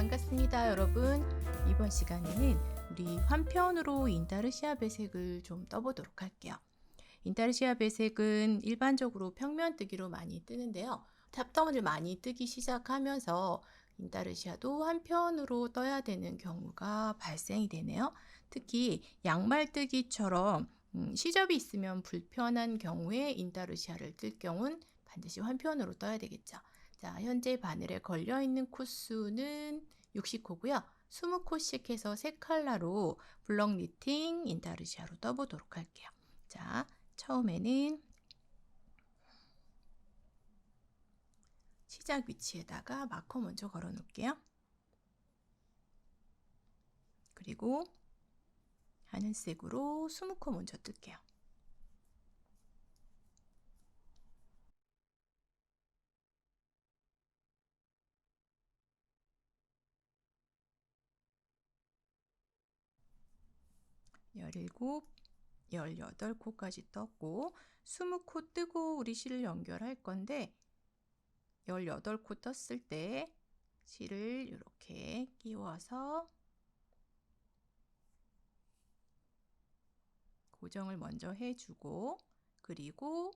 반갑습니다, 여러분. 이번 시간에는 우리 환편으로 인타르시아 배색을 좀 떠보도록 할게요. 인타르시아 배색은 일반적으로 평면 뜨기로 많이 뜨는데요. 탑다운을 많이 뜨기 시작하면서 인타르시아도 한편으로 떠야 되는 경우가 발생이 되네요. 특히 양말 뜨기처럼 음, 시접이 있으면 불편한 경우에 인타르시아를 뜰 경우는 반드시 한편으로 떠야 되겠죠. 자, 현재 바늘에 걸려 있는 코수는 60코고요. 20코씩 해서 세 컬러로 블럭 니팅 인타르시아로 떠보도록 할게요. 자, 처음에는 시작 위치에다가 마커 먼저 걸어 놓을게요. 그리고 하늘색으로 20코 먼저 뜰게요. 열일곱, 열여덟 코까지 떴고 스무 코 뜨고 우리 실을 연결할 건데 열여덟 코 떴을 때 실을 이렇게 끼워서 고정을 먼저 해주고 그리고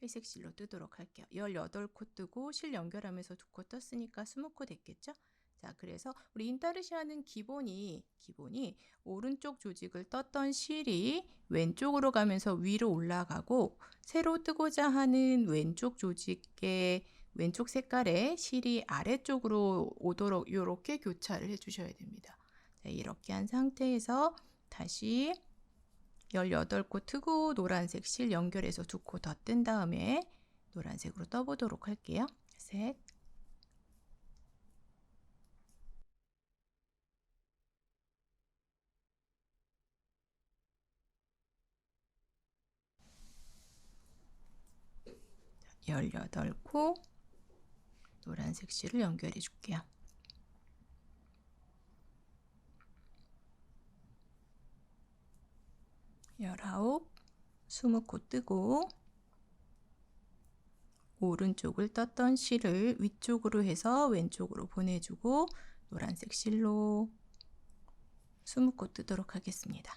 회색 실로 뜨도록 할게요. 18코 뜨고 실 연결하면서 두코 떴으니까 20코 됐겠죠? 자, 그래서 우리 인타르시아는 기본이 기본이 오른쪽 조직을 떴던 실이 왼쪽으로 가면서 위로 올라가고 새로 뜨고자 하는 왼쪽 조직의 왼쪽 색깔의 실이 아래쪽으로 오도록 이렇게 교차를 해 주셔야 됩니다. 자, 이렇게 한 상태에서 다시 18코 트고 노란색 실 연결해서 두 코 더 뜬 다음에 노란색으로 떠보도록 할게요. 셋, 열여덟 코 노란색 실을 연결해 줄게요. 열아홉 스무 코 뜨고 오른쪽을 떴던 실을 위쪽으로 해서 왼쪽으로 보내주고 노란색 실로 스무 코 뜨도록 하겠습니다.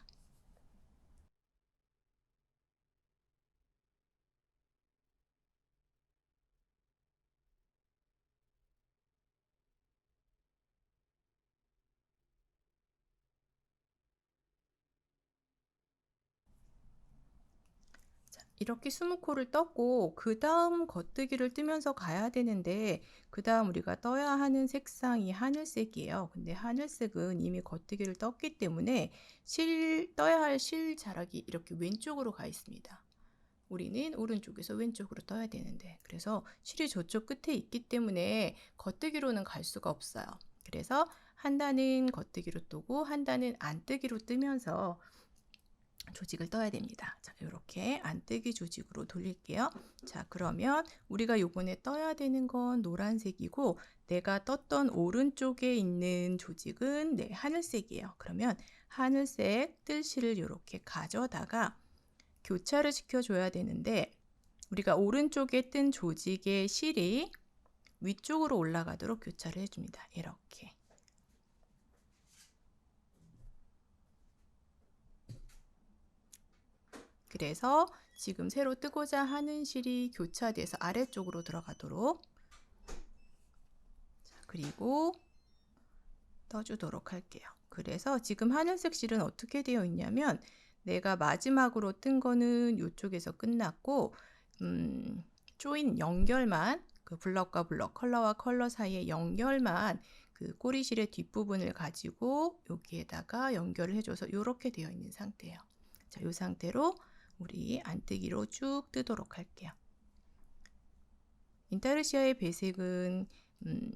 이렇게 20코를 떴고 그 다음 겉뜨기를 뜨면서 가야 되는데 그 다음 우리가 떠야 하는 색상이 하늘색이에요. 근데 하늘색은 이미 겉뜨기를 떴기 때문에 실 떠야 할 실 자락이 이렇게 왼쪽으로 가 있습니다. 우리는 오른쪽에서 왼쪽으로 떠야 되는데 그래서 실이 저쪽 끝에 있기 때문에 겉뜨기로는 갈 수가 없어요. 그래서 한 단은 겉뜨기로 뜨고 한 단은 안 뜨기로 뜨면서 조직을 떠야 됩니다. 자, 이렇게 안뜨기 조직으로 돌릴게요. 자, 그러면 우리가 요번에 떠야 되는 건 노란색이고 내가 떴던 오른쪽에 있는 조직은 네, 하늘색이에요. 그러면 하늘색 뜰실을 이렇게 가져다가 교차를 시켜줘야 되는데 우리가 오른쪽에 뜬 조직의 실이 위쪽으로 올라가도록 교차를 해줍니다. 이렇게. 그래서 지금 새로 뜨고자 하는 실이 교차돼서 아래쪽으로 들어가도록 자, 그리고 떠주도록 할게요. 그래서 지금 하늘색 실은 어떻게 되어 있냐면 내가 마지막으로 뜬 거는 이쪽에서 끝났고 음, 조인 연결만 그 블럭과 블럭, 컬러와 컬러 사이의 연결만 그 꼬리실의 뒷부분을 가지고 여기에다가 연결을 해줘서 이렇게 되어 있는 상태예요. 자, 이 상태로 우리 안뜨기로 쭉 뜨도록 할게요. 인타르시아의 배색은 음,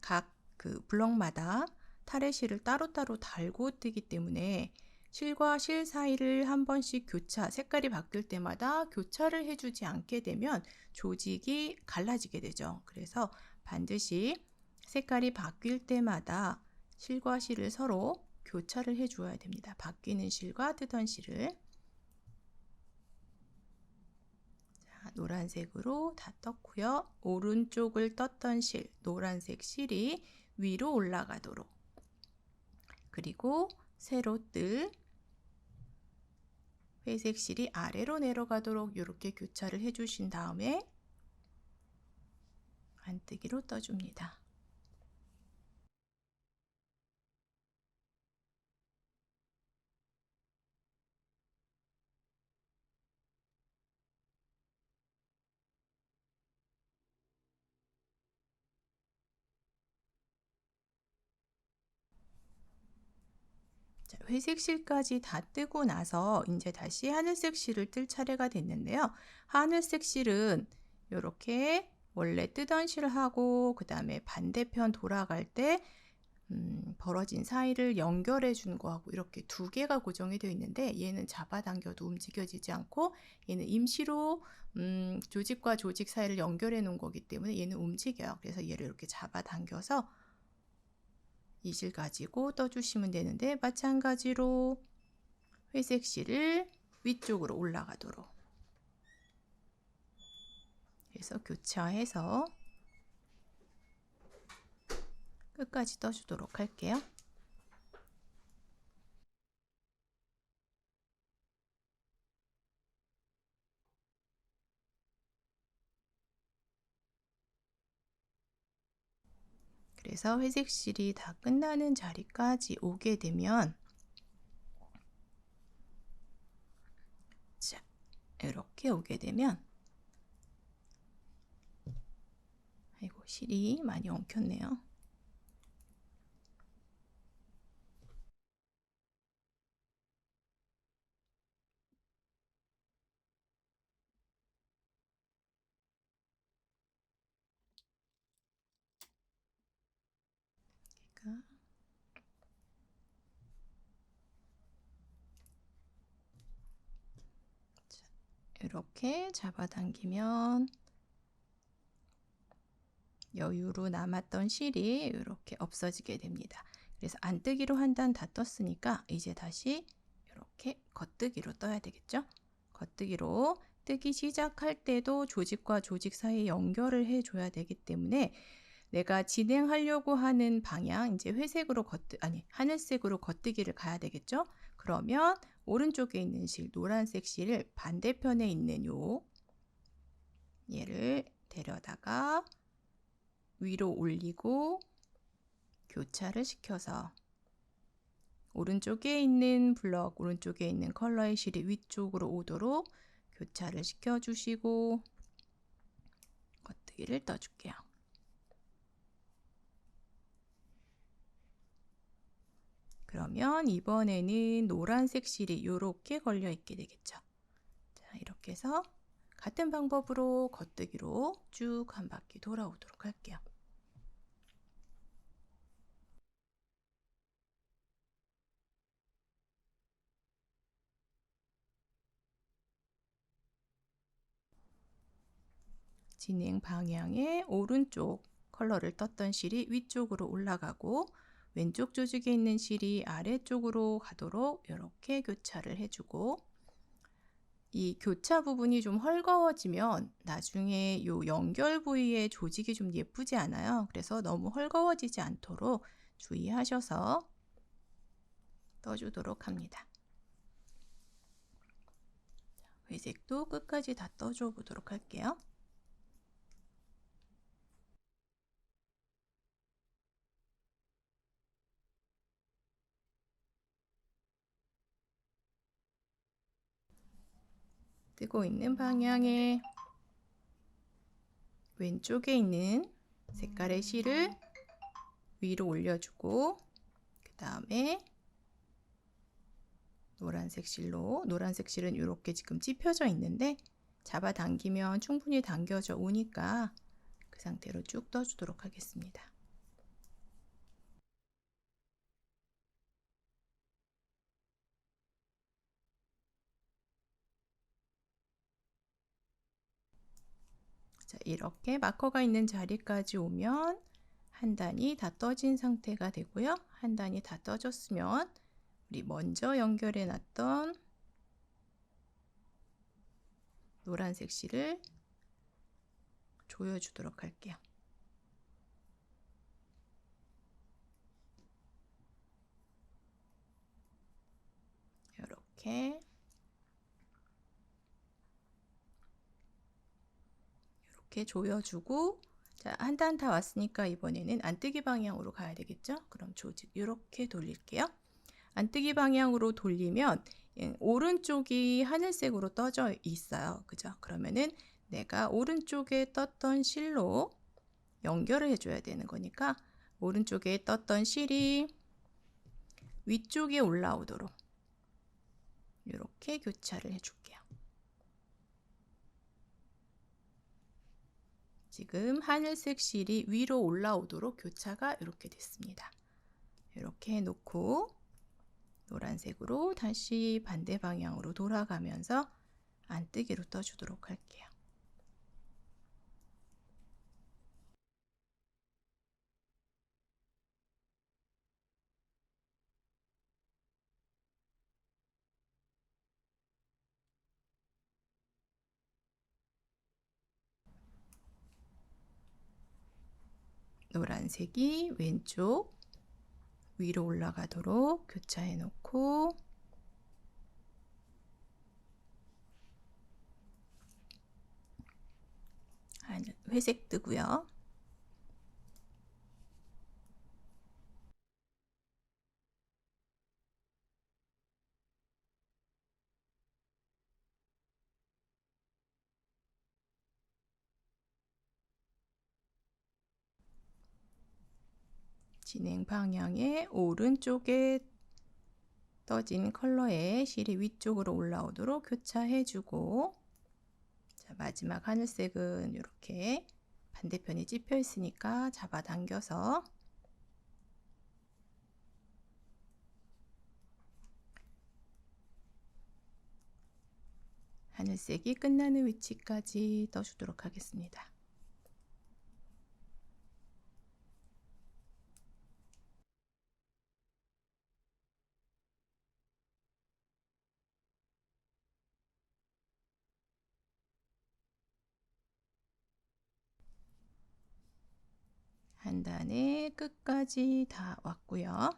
각그 블럭마다 타레실을 따로따로 달고 뜨기 때문에 실과 실 사이를 한 번씩 교차, 색깔이 바뀔 때마다 교차를 해주지 않게 되면 조직이 갈라지게 되죠. 그래서 반드시 색깔이 바뀔 때마다 실과 실을 서로 교차를 해주어야 됩니다. 바뀌는 실과 뜨던 실을. 노란색으로 다 떴고요. 오른쪽을 떴던 실, 노란색 실이 위로 올라가도록 그리고 세로 뜰 회색 실이 아래로 내려가도록 이렇게 교차를 해주신 다음에 안뜨기로 떠줍니다. 회색 실까지 다 뜨고 나서 이제 다시 하늘색 실을 뜰 차례가 됐는데요. 하늘색 실은 이렇게 원래 뜨던 실을 하고 그 다음에 반대편 돌아갈 때 음, 벌어진 사이를 연결해 준 거하고 이렇게 두 개가 고정이 되어 있는데 얘는 잡아당겨도 움직여지지 않고 얘는 임시로 음, 조직과 조직 사이를 연결해 놓은 거기 때문에 얘는 움직여요. 그래서 얘를 이렇게 잡아당겨서 이실 가지고 떠주시면 되는데 마찬가지로 회색 실을 위쪽으로 올라가도록 해서 교차해서 끝까지 떠주도록 할게요. 그래서 회색 실이 다 끝나는 자리까지 오게 되면 자, 이렇게 오게 되면 아이고 실이 많이 엉켰네요. 이렇게 잡아당기면 여유로 남았던 실이 이렇게 없어지게 됩니다. 그래서 안 뜨기로 한 단 다 떴으니까 이제 다시 이렇게 겉뜨기로 떠야 되겠죠? 겉뜨기로 뜨기 시작할 때도 조직과 조직 사이에 연결을 해줘야 되기 때문에 내가 진행하려고 하는 방향 이제 회색으로 겉뜨 아니 하늘색으로 겉뜨기를 가야 되겠죠? 그러면 오른쪽에 있는 실 노란색 실을 반대편에 있는 요 얘를 데려다가 위로 올리고 교차를 시켜서 오른쪽에 있는 블럭, 오른쪽에 있는 컬러의 실이 위쪽으로 오도록 교차를 시켜주시고 겉뜨기를 떠줄게요. 그러면 이번에는 노란색 실이 이렇게 걸려 있게 되겠죠. 자, 이렇게 해서 같은 방법으로 겉뜨기로 쭉 한 바퀴 돌아오도록 할게요. 진행 방향의 오른쪽 컬러를 떴던 실이 위쪽으로 올라가고 왼쪽 조직에 있는 실이 아래쪽으로 가도록 이렇게 교차를 해주고 이 교차 부분이 좀 헐거워지면 나중에 이 연결 부위의 조직이 좀 예쁘지 않아요. 그래서 너무 헐거워지지 않도록 주의하셔서 떠주도록 합니다. 회색도 끝까지 다 떠줘 보도록 할게요. 뜨고 있는 방향에 왼쪽에 있는 색깔의 실을 위로 올려주고 그 다음에 노란색 실로 노란색 실은 이렇게 지금 찝혀져 있는데 잡아당기면 충분히 당겨져 오니까 그 상태로 쭉 떠주도록 하겠습니다. 자, 이렇게 마커가 있는 자리까지 오면 한 단이 다 떠진 상태가 되고요. 한 단이 다 떠졌으면 우리 먼저 연결해 놨던 노란색 실을 조여주도록 할게요. 이렇게 이렇게 조여주고 자, 한 단 다 왔으니까 이번에는 안뜨기 방향으로 가야 되겠죠? 그럼 조직 이렇게 돌릴게요. 안뜨기 방향으로 돌리면 예, 오른쪽이 하늘색으로 떠져 있어요. 그죠? 그러면은 내가 오른쪽에 떴던 실로 연결을 해줘야 되는 거니까 오른쪽에 떴던 실이 위쪽에 올라오도록 이렇게 교차를 해줄게요. 지금 하늘색 실이 위로 올라오도록 교차가 이렇게 됐습니다. 이렇게 해놓고 노란색으로 다시 반대 방향으로 돌아가면서 안뜨기로 떠주도록 할게요. 노란색이 왼쪽 위로 올라가도록 교차해 놓고 회색 뜨고요. 진행 방향의 오른쪽에 떠진 컬러의 실이 위쪽으로 올라오도록 교차해주고 자, 마지막 하늘색은 이렇게 반대편이 찝혀 있으니까 잡아당겨서 하늘색이 끝나는 위치까지 떠주도록 하겠습니다. 한 단의 끝까지 다 왔고요.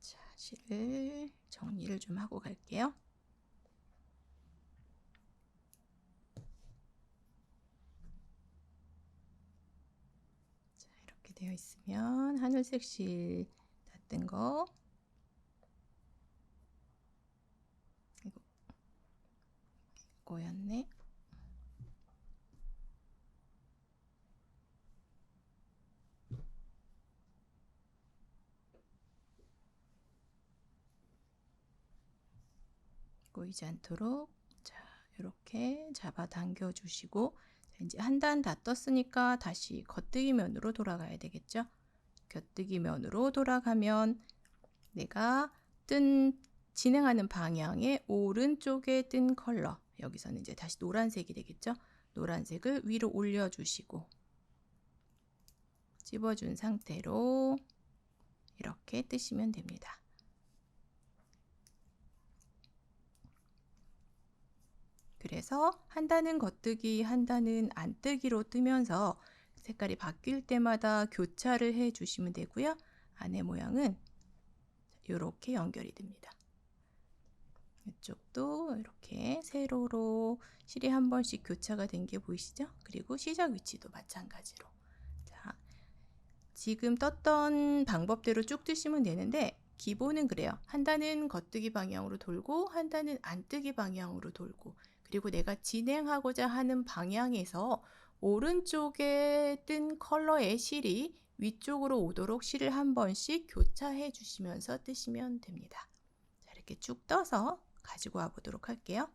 자, 실을 정리를 좀 하고 갈게요. 되어 있으면 하늘색 실 닿던 거. 이거. 이거였네. 꼬이지 않도록 자 이렇게 잡아 당겨 주시고 이제 한 단 다 떴으니까 다시 겉뜨기 면으로 돌아가야 되겠죠. 겉뜨기 면으로 돌아가면 내가 뜬 진행하는 방향의 오른쪽에 뜬 컬러 여기서는 이제 다시 노란색이 되겠죠. 노란색을 위로 올려주시고 찝어준 상태로 이렇게 뜨시면 됩니다. 그래서 한단은 겉뜨기, 한단은 안뜨기로 뜨면서 색깔이 바뀔 때마다 교차를 해 주시면 되고요. 안에 모양은 이렇게 연결이 됩니다. 이쪽도 이렇게 세로로 실이 한 번씩 교차가 된 게 보이시죠? 그리고 시작 위치도 마찬가지로. 자, 지금 떴던 방법대로 쭉 뜨시면 되는데 기본은 그래요. 한 단은 겉뜨기 방향으로 돌고 한 단은 안뜨기 방향으로 돌고 그리고 내가 진행하고자 하는 방향에서 오른쪽에 뜬 컬러의 실이 위쪽으로 오도록 실을 한 번씩 교차해 주시면서 뜨시면 됩니다. 자, 이렇게 쭉 떠서 가지고 와 보도록 할게요.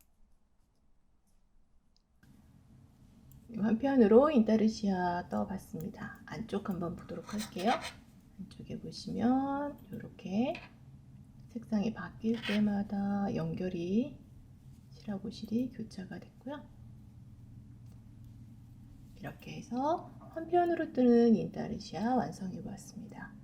한편으로 인타르시아 떠봤습니다. 안쪽 한번 보도록 할게요. 안쪽에 보시면 이렇게 색상이 바뀔 때마다 연결이 실하고실이 교차가 됐고요. 이렇게 해서 한편으로 뜨는 인타르시아 완성해 보았습니다.